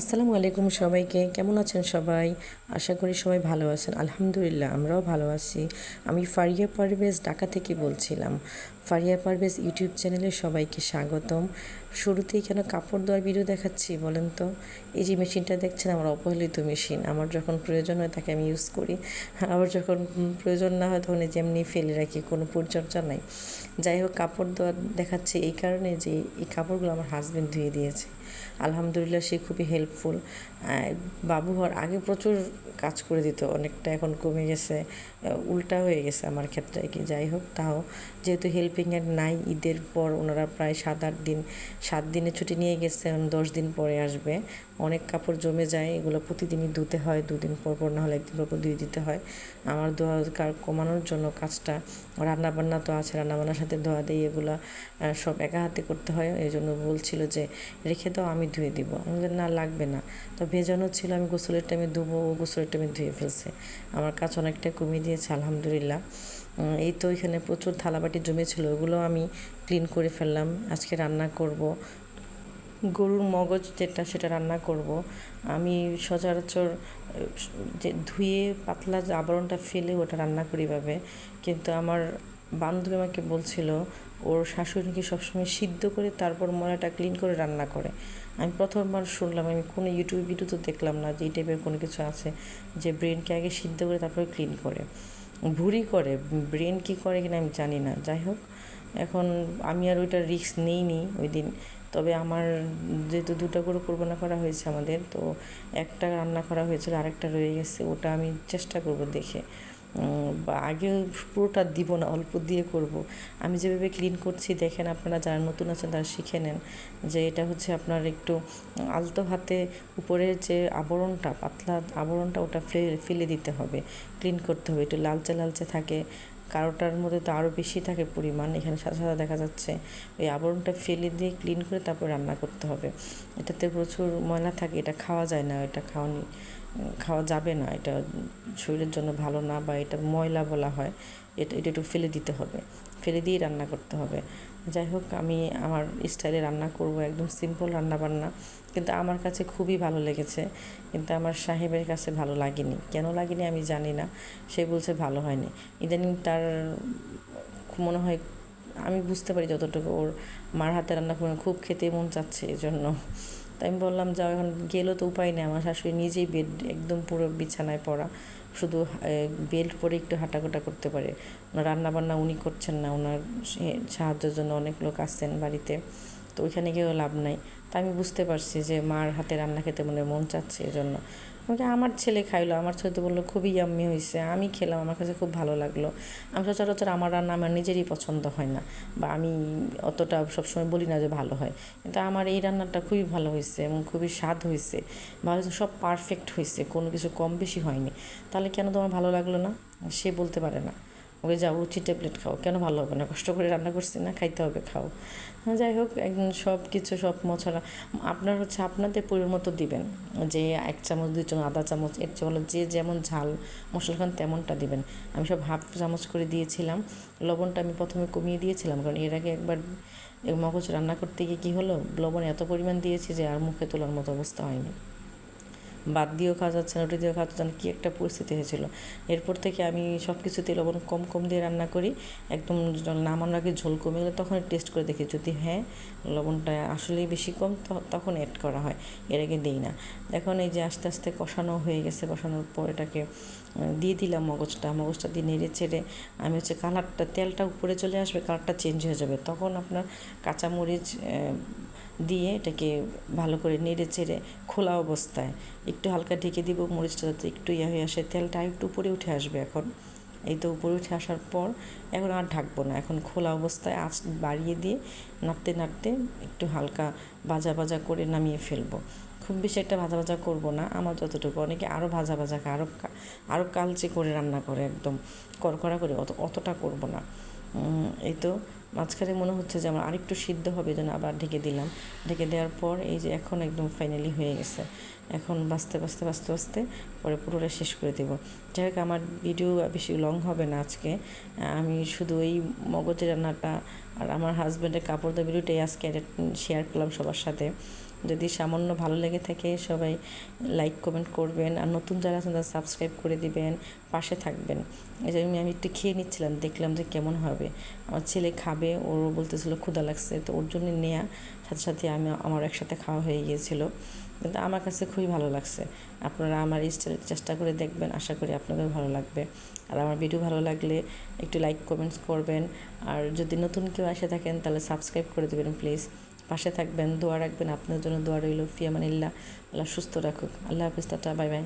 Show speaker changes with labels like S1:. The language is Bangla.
S1: আসসালামু আলাইকুম সবাইকে। কেমন আছেন সবাই? আশা করি সবাই ভালো আছেন। আলহামদুলিল্লাহ, আমরাও ভালো আছি। আমি ফারিয়া পারভেজ ঢাকা থেকে বলছিলাম। ফারিয়া পারভেজ ইউটিউব চ্যানেলে সবাইকে স্বাগতম। শুরুতেই কেন কাপড় দেওয়ার ভিডিও দেখাচ্ছি বলেন তো? এই যে মেশিনটা দেখছেন, আমার অবহেলিত মেশিন। আমার যখন প্রয়োজন হয় তাকে আমি ইউজ করি। আবার যখন প্রয়োজন না হয় তখন এই যে এমনি ফেলে রাখি, কোনো পরিচর্যা নাই। যাই হোক, কাপড় দেওয়া দেখাচ্ছে এই কারণে যে এই কাপড়গুলো আমার হাজব্যান্ড ধুয়ে দিয়েছে। আলহামদুলিল্লাহ সে খুবই হেল্পফুল বাবু হওয়ার আগে প্রচুর কাজ করে দিত, অনেকটা এখন কমে গেছে উল্টা হয়ে গেছে আমার ক্ষেত্রে কি। যাই হোক, তাও যেহেতু হেল্পিং হ্যান্ড নাই, ঈদের পর ওনারা প্রায় সাত আট দিন, সাত দিনে ছুটি নিয়ে গেছে, এখন দশ দিন পরে আসবে। অনেক কাপড় জমে যায়, এগুলো প্রতিদিনই ধুতে হয়, দুদিন পর পর না হলে একদিন পর পর ধুয়ে দিতে হয়। আমার কার কমানোর জন্য কাজটা রান্না বান্না তো আছে রান্না বান্নার সাথে ধোয়া দিয়ে এগুলো সব একা হাতে করতে হয়। এই জন্য বলছিল যে রেখে দাও আমি ধুয়ে দিব। আমি না, লাগবে না। তো ভেজানো ছিল, আমি গোসলের টাইমে ধুবো, ও গোসলের টাইমে ধুয়ে ফেলছে। আমার কাজ অনেকটা কমিয়ে দিয়েছে, আলহামদুলিল্লাহ। এই তো এখানে প্রচুর থালাবাটি জমেছিল, ওগুলো আমি ক্লিন করে ফেললাম। আজকে রান্না করব। গরুর মগজ যেটা, সেটা রান্না করব। আমি সচরাচর, যে ধুয়ে পাতলা আবরণটা ফেলে, ওটা রান্না করি ভাবে কিন্তু আমার বান্ধবী আমাকে বলছিল ওর শাশুড়িকে সবসময় সিদ্ধ করে তারপর ময়লাটা ক্লিন করে রান্না করে। আমি প্রথমবার শুনলাম, আমি কোনো ইউটিউব ভিডিও তো দেখলাম না যে এই টাইপের কোনো কিছু আছে যে ব্রেনকে আগে সিদ্ধ করে তারপরে ক্লিন করে। ভুরি করে ব্রেন কি করে কিনা আমি জানি না। যাই হোক, এখন আমি আর ওইটা রিস্ক নেইনি ওই দিন তবে আমার যেহেতু দুটো করে কোরবানা করা হয়েছে আমাদের, তো একটা রান্না করা হয়েছিল, আরেকটা রয়ে গেছে, ওটা আমি চেষ্টা করব দেখে। আগে পুরোটা দিব না, অল্প দিয়ে করব। আমি যেভাবে ক্লিন করছি, দেখেন আপনারা যারা নতুন আছেন তারা শিখে নেন যে এটা হচ্ছে আপনার একটু আলতো হাতে উপরের যে আবরণটা, পাতলা আবরণটা ওটা ফেলে ফেলে দিতে হবে ক্লিন করতে হবে। একটু লালচে লালচে থাকে কারোটার মধ্যে তো আরও বেশি থাকে পরিমাণ। এখানে সাদা সাদা দেখা যাচ্ছে। ওই আবরণটা ফেলে দিয়ে ক্লিন করে তারপর রান্না করতে হবে। এটাতে প্রচুর ময়লা থাকে, এটা খাওয়া যায় না, এটা খাওয়ানি, খাওয়া যাবে না। এটা শরীরের জন্য ভালো না বা এটা ময়লা বলা হয়। এটা এটা একটু ফেলে দিতে হবে। ফেলে দিয়ে রান্না করতে হবে। যাই হোক আমি আমার স্টাইলে রান্না করব, একদম সিম্পল রান্না বান্না কিন্তু আমার কাছে খুবই ভালো লেগেছে। কিন্তু আমার সাহেবের কাছে ভালো লাগেনি। কেন লাগেনি আমি জানি না। সে বলছে ভালো হয়নি। ইদানিং তার মনে হয়, আমি বুঝতে পারি যতটুকু ওর মার হাতে রান্না করে খুব খেতে মন চাচ্ছে এই জন্য তাই আমি বললাম, যাও, এখন গেলেও তো উপায় নেই, আমার শাশুড়ি নিজেই বেড একদম পুরো বিছানায় পড়া। শুধু বেল্ট পরে একটু হাঁটাকোটা করতে পারে। রান্না বান্না উনি করছেন না, ওনার সাহায্যের জন্য অনেক লোক আসছেন বাড়িতে। তো ওইখানে গিয়েও লাভ নাই। তা আমি বুঝতে পারছি যে মার হাতে রান্না খেতে মনে মন চাচ্ছে এজন্য। জন্য আমাকে আমার ছেলে খাইলো, আমার ছেলে তো বলল খুবই ইয়াম্মি হয়েছে আমি খেলাম, আমার কাছে খুব ভালো লাগল। আমি সচরাচর আমার রান্না আমার নিজেরই পছন্দ হয় না, বা আমি অতটা সবসময় বলি না যে ভালো হয়। কিন্তু আমার এই রান্নাটা খুবই ভালো হয়েছে এবং খুবই স্বাদ হয়েছে ভালো সব পারফেক্ট হয়েছে কোনো কিছু কম বেশি হয়নি। তাহলে কেন তোমার ভালো লাগল না? সে বলতে পারে না। ওকে যাও রুচি ট্যাবলেট খাও। কেন ভালো হবে না? কষ্ট করে রান্না করছি না? খাইতে হবে খাও। হ্যাঁ, যাই হোক একদম সব কিছু সব মশলা আপনার হচ্ছে আপনাদের পরিমাণ মতো দিবেন। যে এক চামচ দুই চামচ আধা চামচ চেয়ে হলো যে যেমন ঝাল মশলা খান তেমনটা দিবেন। আমি সব হাফ চামচ করে দিয়েছিলাম। লবণটা আমি প্রথমে কমিয়ে দিয়েছিলাম কারণ এর আগে একবার মগজ রান্না করতে গিয়ে কী হলো? লবণ এত পরিমাণ দিয়েছি যে আর মুখে তোলার মতো অবস্থা হয়নি। বাদ দিয়েও খাওয়া যাচ্ছে না, রুটি দিয়েও খাওয়া যাচ্ছে না, কী একটা পরিস্থিতি হয়েছিল। এরপর থেকে আমি সব কিছুতে লবণ কম কম দিয়ে রান্না করি, একদম নামানোর আগে ঝোল কমে গেলে তখন টেস্ট করে দেখি, যদি হ্যাঁ লবণটা আসলেই বেশি কম তখন অ্যাড করা হয়, এর আগে দিই না। এখন এই যে আস্তে আস্তে কষানো হয়ে গেছে, কষানোর পর এটাকে দিয়ে দিলাম মগজটা মগজটা দিয়ে নেড়ে চেড়ে আমি হচ্ছে কালারটা, তেলটা উপরে চলে আসবে, কালারটা চেঞ্জ হয়ে যাবে। তখন আপনার কাঁচামরিচ দিয়ে এটাকে ভালো করে নেড়ে চেড়ে খোলা অবস্থায়। একটু হালকা ঢেকে দিব, মরিচটা যাতে একটু ইয়ে হয়ে আসে। তেলটা একটু উপরে উঠে আসবে এখন। এই তো উপরে উঠে আসার পর এখন আর ঢাকবো না। এখন খোলা অবস্থায় আঁচ বাড়িয়ে দিয়ে নাড়তে নাড়তে একটু হালকা ভাজা ভাজা করে নামিয়ে ফেলব। খুব বেশি একটা ভাজা ভাজা করব না। আমার যতটুকু, অনেকে আরও ভাজা ভাজা আরও আরও কালচে করে রান্না করে একদম। কড়কড়া করে অত, অতটা করব না। এই তো মাঝখানে মনে হচ্ছে যে আমার আরেকটু সিদ্ধ হবে যেন আবার ঢেকে দিলাম। ঢেকে দেওয়ার পর এই যে এখন একদম ফাইনালি হয়ে গেছে। এখন বাঁচতে বাঁচতে বাঁচতে বাঁচতে পরে পুরোটা শেষ করে দেবো। যাই হোক, আমার ভিডিও বেশি লং হবে না আজকে। আমি শুধু এই মগজের রান্নাটা আর আমার হাজব্যান্ডের কাপড় দেওয়ার ভিডিওটাই আজকে শেয়ার করলাম সবার সাথে। যদি সামান্য ভালো লেগে থাকে, সবাই লাইক কমেন্ট করবেন। আর নতুন যারা আছেন, তারা সাবস্ক্রাইব করে দিবেন, পাশে থাকবেন। এই যে আমি একটু খেয়ে নিচ্ছিলাম, দেখলাম যে কেমন হবে। আমার ছেলে খাবে ওর বলতেছিল ক্ষুধা লাগছে, তো ওর জন্য নেয়া। সাথে সাথে আমি আমার একসাথে খাওয়া হয়ে গিয়েছিল। কিন্তু আমার কাছে খুবই ভালো লাগছে। আপনারা আমার স্টাইল চেষ্টা করে দেখবেন, আশা করি আপনাদের ভালো লাগবে। আর আমার ভিডিও ভালো লাগলে একটু লাইক কমেন্টস করবেন। আর যদি নতুন কেউ আসে থাকেন, তাহলে সাবস্ক্রাইব করে দেবেন প্লিজ পাশে থাকবেন, দোয়া রাখবেন, আপনার জন্য দোয়া রইল। ফিয়ামানিল্লাহ আল্লাহ সুস্থ রাখুক। আল্লাহ হাফিজ, টাটা, বাই বাই।